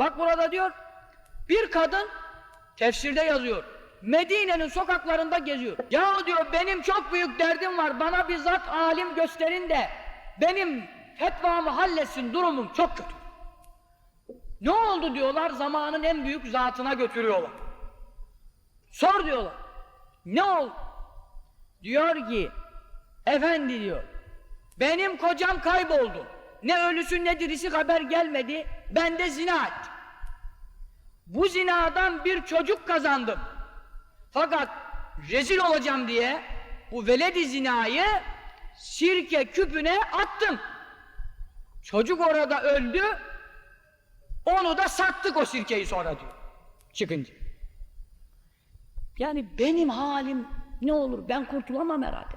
Bak burada diyor, bir kadın tefsirde yazıyor. Medine'nin sokaklarında geziyor. Ya diyor benim çok büyük derdim var. Bana bir zat alim gösterin de benim fetvamı halletsin durumum çok kötü. Ne oldu diyorlar zamanın en büyük zatına götürüyorlar. Sor diyorlar. Ne oldu? Diyor ki efendi diyor benim kocam kayboldu. Ne ölüsü ne dirisi haber gelmedi. Ben de zina ettim. Bu zinadan bir çocuk kazandım. Fakat rezil olacağım diye bu veledi zinayı sirke küpüne attım. Çocuk orada öldü. Onu da sattık o sirkeyi sonra diyor. Çıkınca. Yani benim halim ne olur ben kurtulamam herhalde.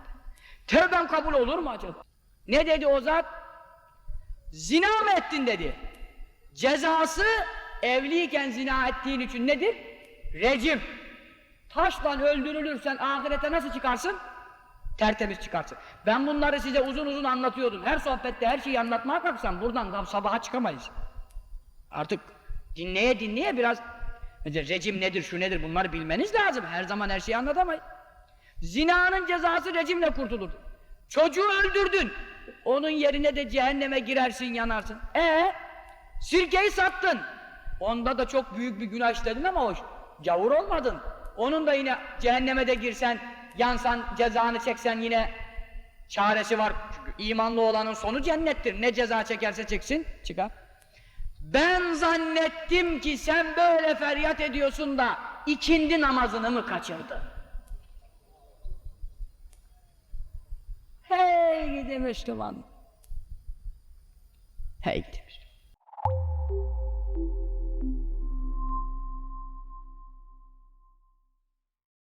Tövbem kabul olur mu acaba? Ne dedi o zat? Zina mı ettin dedi. Cezası evliyken zina ettiğin için nedir? Recim. Taşla öldürülürsen ahirete nasıl çıkarsın? Tertemiz çıkarsın. Ben bunları size uzun uzun anlatıyordum. Her sohbette her şeyi anlatmaya kalksam buradan da sabaha çıkamayız. Artık dinleye dinleye biraz rejim nedir, şu nedir bunları bilmeniz lazım. Her zaman her şeyi anlatamayız. Zinanın cezası rejimle kurtulur. Çocuğu öldürdün. Onun yerine de cehenneme girersin, yanarsın. E sirkeyi sattın. Onda da çok büyük bir günah işledin ama hoş. Gavur olmadın. Onun da yine cehenneme de girsen, yansan, cezanı çeksen yine çaresi var. Çünkü imanlı olanın sonu cennettir. Ne ceza çekerse çeksin, çıkar. Ben zannettim ki sen böyle feryat ediyorsun da ikindi namazını mı kaçırdın? Hey gidi Müslüman. Hey gidi Müslüman.